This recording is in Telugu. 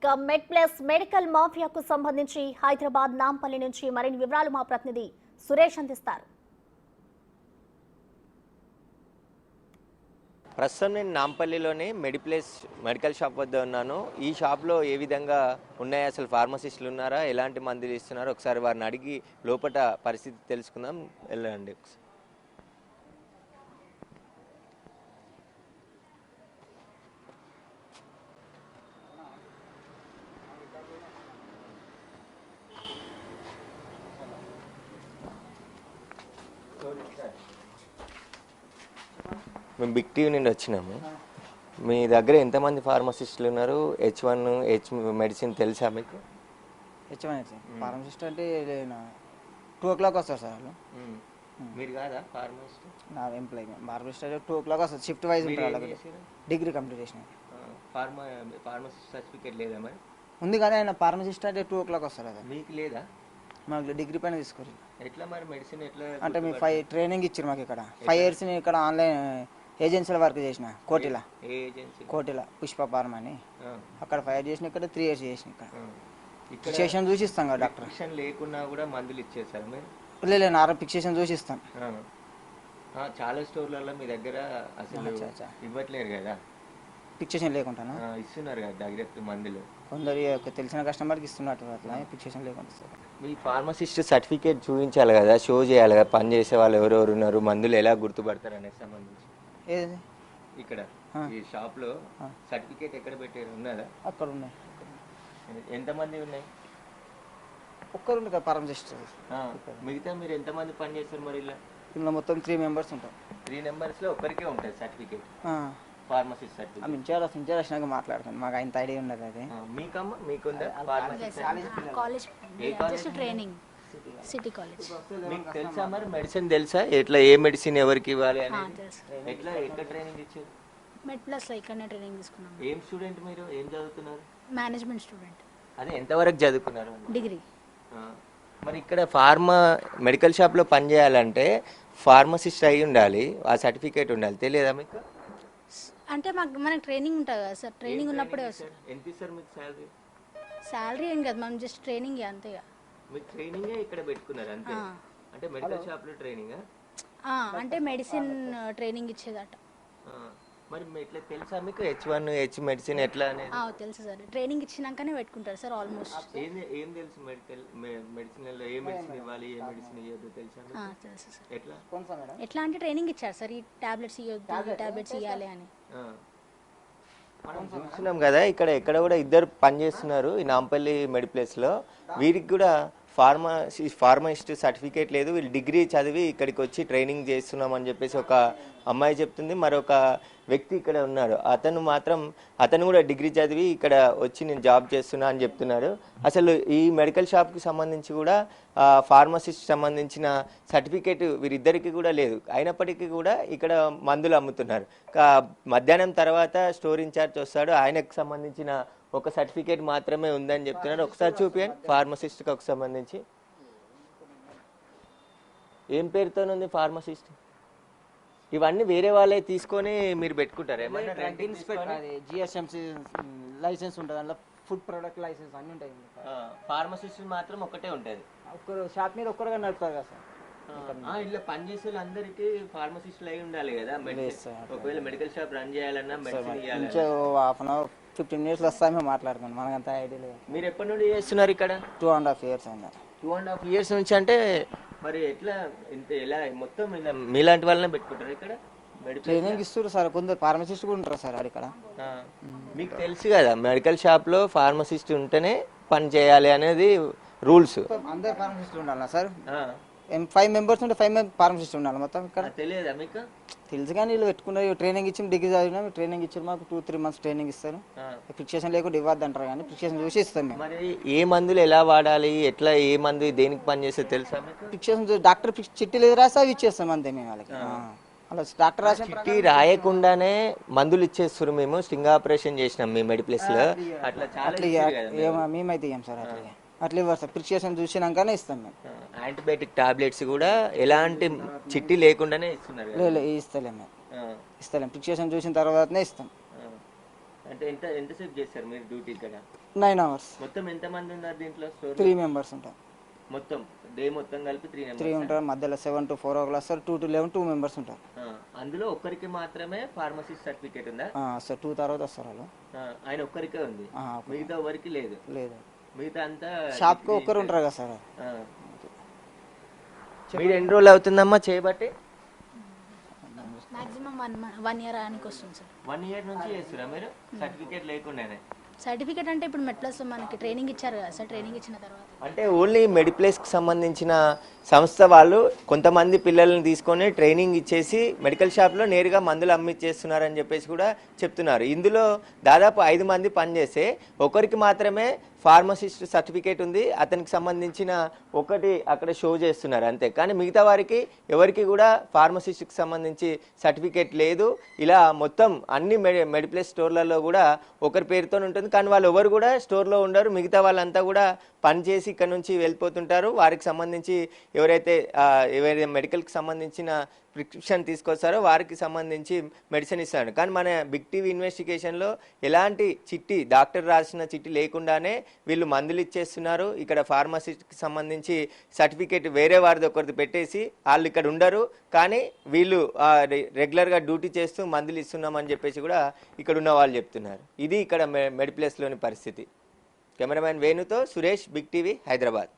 ఇక మెడ్ ప్లస్ మెడికల్ మాఫియాకు సంబంధించి హైదరాబాద్ నాంపల్లి నుంచి మరిన్ని వివరాలు మా ప్రతినిధి సురేష్ అందిస్తారు. ప్రస్తుతం నేను నాంపల్లిలోని మెడిప్లేస్ మెడికల్ షాప్ వద్ద ఉన్నాను. ఈ షాప్లో ఏ విధంగా ఉన్నాయి? అసలు ఫార్మసిస్టులు ఉన్నారా? ఎలాంటి మందులు ఇస్తున్నారో? ఒకసారి వారిని అడిగి లోపల పరిస్థితి తెలుసుకుందాం. వెళ్ళండి ఒకసారి. మేము బిగ్ టీవీ నుండి వచ్చినాము. మీ దగ్గర ఎంతమంది ఫార్మసిస్టులు ఉన్నారు? హెచ్ వన్ హెచ్ మెడిసిన్ తెలుసా మీకు? హెచ్ఎం ఫార్మసిస్ట్ అంటే టూ ఓ క్లాక్ వస్తారు సార్ వాళ్ళు. మీరు కాదా ఫార్మసిస్ట్ నా ఎంప్లాయీ ఫార్మసిస్ట్ అంటే టూ ఓ క్లాక్ వస్తారు. షిఫ్ట్ వైజ్ ఉంటారు? డిగ్రీ కంప్లీట్ చేసిన. ఫార్మా ఫార్మసిస్ట్ సర్టిఫికేట్ లేదా మరి? ఉంది కానీ ఆయన. ఫార్మసిస్ట్ అంటే టూ ఓ క్లాక్ వస్తారు కదా. మీకు లేదా? మాకు డిగ్రీ పైన తీసుకోరు ఎట్లా మరి మెడిసిన్ ఎట్లా అంటే మీ ఫైవ్ ట్రైనింగ్ ఇచ్చారు మాకు ఇక్కడ. ఫైవ్ ఇయర్స్ నేను ఇక్కడ ఆన్లైన్ ఏజెన్సీలో వర్క్ చేసిన కోటిలా. ఏ ఏజెన్సీ కోటిలా పుష్ప ఫార్మ్ అని. అక్కడ ఫైవ్ చేసిన ఇక్కడ త్రీ ఇయర్స్ చేసిన ఇక్కడ. ఫిక్సేషన్ చూసి ఇస్తాం కదా డాక్టర్. ప్రిస్క్రిప్షన్ లేకున్నా కూడా మందులు ఇచ్చేసారు మీరు? లేదు నార్మల్ ఫిక్సేషన్ చూసి ఇస్తాం ఆ. ఆ, చాలా స్టోర్లలో మీ దగ్గర అసలు. ఇవ్వట్లేరు కదా? ఫిక్సేషన్ లేకుంటాను ఆ, ఇస్తున్నారు కదా డైరెక్ట్ మందులు. కొందరు తెలిసిన కస్టమర్కి ఇస్తున్నట్టు అట్లా ఫిక్సేషన్ లేకుండా ఇస్తారు మీ ఫార్మసిస్ట్ సర్టిఫికేట్ చూపించాలి కదా షో చేయాలి కదా పని చేసే వాళ్ళు ఎవరెవరు ఉన్నారు మందులు ఎలా గుర్తుపడతారు అనేది సంబంధించి? ఏది? ఇక్కడ. ఈ షాప్లో. సర్టిఫికేట్ ఎక్కడ పెట్టారు ఉన్నదా? అక్కడ ఉన్నాయి. ఎంతమంది ఉన్నాయి? ఒక్కరు ఉంది కదా ఫార్మసిస్ట్ మిగతా మీరు ఎంతమంది పని చేస్తారు మరి ఇలా? ఇందులో మొత్తం త్రీ మెంబర్స్ ఉంటాం త్రీ నెంబర్స్లో ఒక్కరికే ఉంటుంది సర్టిఫికేట్ ఫార్మసిస్ట్ సర్టిఫికేట్ వచ్చినాక మాట్లాడతాను. మాకు ఆయన ఐడియా ఉండదు అది. మీకమ్మ మీకుందా ఫార్మసిస్ట్ కాలేజ్ ఏ college just training city college మీకు తెలుసా మరి? మెడిసిన్ తెలుసా? ఎట్లా ఏ మెడిసిన్ ఎవరికి ఇవ్వాలి తెలుసు. ఎట్లా ఎక్కడ ట్రైనింగ్ ఇచ్చారు? మెడ్ ప్లస్లో ఇక్కడనే ట్రైనింగ్ తీసుకున్నాం. ఏం స్టూడెంట్ మీరు? ఏం చదువుతున్నారు? మేనేజ్మెంట్ స్టూడెంట్ అదే ఎంతవరకు చదువుకున్నారు? డిగ్రీ మరి ఇక్కడ ఫార్మా మెడికల్ షాప్లో పనిచేయాలంటే ఫార్మసిస్ట్ అయి ఉండాలి ఆ సర్టిఫికేట్ ఉండాలి. తెలియదా మీకు? అంటే మాకు మనకి ట్రైనింగ్ ఉంటుంది కదా సార్. ట్రైనింగ్ ఉన్నప్పుడే వస్తుంది. ఎంత ఇస్తారు మీకు శాలరీ శాలరీ ఏం కాదు మనం జస్ట్ ట్రైనింగ్ అంతే ఇక. మీకు ట్రైనింగే ఇక్కడ పెట్టుకున్నారు అంతే? ఆ. అంటే మెడికల్ షాప్లో ట్రైనింగ్ ఆ, అంటే మెడిసిన్ ట్రైనింగ్ ఇచ్చేదట. మరి ఎట్లా తెలుసా మీకు హెచ్ వన్ హెచ్ మెడిసిన్ ఎట్లా అనేది? ఆ, తెలుసు సార్. ట్రైనింగ్ ఇచ్చినాకనే పెట్టుకుంటారు సార్ ఆల్మోస్ట్ ఏం ఏం తెలుసు మెడికల్ మెడిసిన్ ఏ మెడిసిన్ ఇవ్వాలి ఏ మెడిసిన్ ఇవ్వద్దు తెలుసా మీకు? తెలుసు సార్. ఎట్లా? మేడం. ఎట్లా అంటే ట్రైనింగ్ ఇచ్చారు సార్ ఈ టాబ్లెట్స్ ఇవ్వద్దు ఈ టాబ్లెట్స్ ఇవ్వాలి అని. ఆ. మనం చూస్తున్నాం కదా ఇక్కడ ఎక్కడ కూడా ఇద్దరు పనిచేస్తున్నారు ఈ నాంపల్లి మెడిప్లేస్లో. వీరికి కూడా ఫార్మసీ ఫార్మసిస్ట్ సర్టిఫికేట్ లేదు. వీళ్ళు డిగ్రీ చదివి ఇక్కడికి వచ్చి ట్రైనింగ్ చేస్తున్నాం అని చెప్పేసి ఒక అమ్మాయి చెప్తుంది. మరొక వ్యక్తి ఇక్కడ ఉన్నాడు అతను మాత్రం అతను కూడా డిగ్రీ చదివి ఇక్కడ వచ్చి నేను జాబ్ చేస్తున్నా అని చెప్తున్నారు. అసలు ఈ మెడికల్ షాప్కి సంబంధించి కూడా ఫార్మసిస్ట్ సంబంధించిన సర్టిఫికేట్ వీరిద్దరికి కూడా లేదు. అయినప్పటికీ కూడా ఇక్కడ మందులు అమ్ముతున్నారు. కా- మధ్యాహ్నం తర్వాత స్టోర్ ఇన్ఛార్జ్ వస్తాడు. ఆయనకు సంబంధించిన ఒక సర్టిఫికేట్ మాత్రమే ఉందని చెప్తున్నారు. ఒకసారి చూపించండి ఫార్మసిస్ట్కి ఒక సంబంధించి. ఏం పేరుతో ఉంది ఫార్మసిస్ట్ ఇవన్నీ వేరే వాళ్ళే తీసుకొని మీరు పెట్టుకుంటారు? ఏమన్నా జిఎస్ఎంసి లైసెన్స్ ఉంటుంది. అందులో ఫుడ్ ప్రొడక్ట్ లైసెన్స్ అన్నీ ఉంటాయి. ఫార్మసిస్ట్ మాత్రం ఒకటే ఉంటుంది. ఒక్కరు షాప్ మీద ఒక్కరుగా నడుపుతారు కదా సార్. ఇట్లా పనిచేసే వాళ్ళందరికీ ఫార్మసిస్టులు అయి ఉండాలి కదా. ఒకవేళ మెడికల్ షాప్ రన్ చేయాలన్నా medicine half an hour fifteen minutes వస్తాయి మేము మాట్లాడుకున్నాం మనకంత ఐడియా లేదు. మీరు ఎప్పటి నుండి చేస్తున్నారు ఇక్కడ? టూ అండ్ హాఫ్ ఇయర్స్ అయింది. టూ అండ్ హాఫ్ ఇయర్స్ నుంచి అంటే మరి ఎట్లా ఇంత ఎలా మొత్తం మీలాంటి వాళ్ళనే పెట్టుకుంటారు ఇక్కడ? ట్రైనింగ్ ఇస్తారు సార్ కొందరు ఫార్మసిస్ట్ కూడా ఉంటారు సార్ ఇక్కడ. మీకు తెలుసు కదా మెడికల్ షాప్లో ఫార్మసిస్ట్ ఉంటేనే పని చేయాలి అనేది రూల్స్ అందరు ఫార్మసిస్ట్ ఉండాలి సార్? ఫైవ్ మెంబర్స్ ఉంటే ఫైవ్ ఫార్మసిస్ట్ ఉండాలి మొత్తం ఇక్కడ. తెలియదా మీకు? తెలుసు కానీ వీళ్ళు పెట్టుకున్నారు. ట్రైనింగ్ ఇచ్చి డిగ్రీ చదివినా ట్రైనింగ్ ఇచ్చారు మాకు టూ త్రీ మంత్స్ ట్రైనింగ్ ఇస్తారు. ఫిక్సేషన్ లేకుండా ఇవ్వద్దు అంటారు కానీ ఫిక్సేషన్ చూసి ఇస్తాం మేము. మరి ఏ మందులు ఎలా వాడాలి? ఎట్లా ఏ మందు దేనికి పని చేస్తే తెలుసా ఫిక్సేషన్ డాక్టర్ చిట్టీలు ఏది రాస్తే అవి ఇచ్చేస్తాం అంతే మేము వాళ్ళకి. అలా డాక్టర్ రాసిన చిట్టి రాయకుండానే మందులు ఇచ్చేస్తారు మేము. స్టింగ్ ఆపరేషన్ చేసినాం మీ మెడిప్లస్లో అట్లా చాలా మేమైతే ఇయ్యం సార్ అట్లా. అట్లా ఇవ్వరు సార్ ఫిక్సేషన్ చూసినాకనే ఇస్తాం మేము. యాంటీబయాటిక్ టాబ్లెట్స్ కూడా ఎలాంటి చిట్టి లేకుండానే ఇస్తున్నారు. లేదు లేదు ఇస్తలేం మేము. ఆ, ఇస్తలేం. ఫిక్సేషన్ చూసిన తర్వాతనే ఇస్తాం. ఆ. అంటే ఎంత ఎంతసేపు చేస్తారు మీరు డ్యూటీ ఇక్కడ? Nine hours. మొత్తం ఎంతమంది ఉన్నారు దీంట్లో? స్టోర్ త్రీ మెంబర్స్ ఉంటాం. మొత్తం? డే మొత్తం కలిపి త్రీ త్రీ ఉంటారు. మధ్యలో seven to four o'clock వస్తారు. Two to eleven two members ఉంటారు. అందులో ఒక్కరికి మాత్రమే ఫార్మసిస్ట్ సర్టిఫికేట్ ఉందా? సార్ టూ తర్వాత వస్తారు వాళ్ళు. ఆ, ఆయన ఒక్కరికే ఉంది. ఆ, మిగతా ఎవరికి లేదు? లేదు. మిగతా అంతా షాప్కి ఒక్కరు ఉంటారు కదా సార్. మీరు ఎన్ని రోజులు అవుతుందమ్మా చేయబట్టి మాక్సిమం వన్ వన్ ఇయర్ ఆయనకి వస్తుంది సార్. వన్ ఇయర్ నుంచి చేస్తురా మీరు? సర్టిఫికేట్ లేకుండానే. సర్టిఫికేట్ అంటే ఇప్పుడు మెట్లస్లో మనకి ట్రైనింగ్ ఇచ్చారు కదా సార్ ట్రైనింగ్ ఇచ్చిన తర్వాత. అంటే ఓన్లీ మెడిప్లేస్కి సంబంధించిన సంస్థ వాళ్ళు కొంతమంది పిల్లల్ని తీసుకొని ట్రైనింగ్ ఇచ్చేసి మెడికల్ షాప్లో నేరుగా మందులు అమ్మిచ్చేస్తున్నారని చెప్పేసి కూడా చెప్తున్నారు. ఇందులో దాదాపు ఐదు మంది పనిచేస్తే ఒకరికి మాత్రమే ఫార్మసిస్ట్ సర్టిఫికేట్ ఉంది అతనికి సంబంధించిన ఒకటి అక్కడ షో చేస్తున్నారు అంతే. కానీ మిగతా వారికి ఎవరికి కూడా ఫార్మసిస్ట్కి సంబంధించి సర్టిఫికేట్ లేదు. ఇలా మొత్తం అన్ని మెడి మెడిప్లేస్ స్టోర్లలో కూడా ఒకరి పేరుతో ఉంటుంది కానీ వాళ్ళు ఎవరు కూడా స్టోర్లో ఉండరు. మిగతా వాళ్ళంతా కూడా పని చేసి ఇక్కడ నుంచి వెళ్ళిపోతుంటారు. వారికి సంబంధించి ఎవరైతే ఎవరైతే మెడికల్కి సంబంధించిన ప్రిస్క్రిప్షన్ తీసుకొస్తారో వారికి సంబంధించి మెడిసిన్ ఇస్తాడు. కానీ మన బిగ్ టీవీ ఇన్వెస్టిగేషన్లో ఎలాంటి చిట్టి డాక్టర్ రాసిన చిట్టి లేకుండానే వీళ్ళు మందులు ఇచ్చేస్తున్నారు. ఇక్కడ ఫార్మసిస్ట్కి సంబంధించి సర్టిఫికేట్ వేరే వారిది ఒకరిది పెట్టేసి వాళ్ళు ఇక్కడ ఉండరు. కానీ వీళ్ళు రెగ్యులర్గా డ్యూటీ చేస్తూ మందులు ఇస్తున్నామని చెప్పేసి కూడా ఇక్కడ ఉన్న వాళ్ళు చెప్తున్నారు. ఇది ఇక్కడ మె మెడిప్లేస్లోని పరిస్థితి. కెమెరామ్యాన్ వేణుతో సురేష్ బిగ్ టీవీ హైదరాబాద్.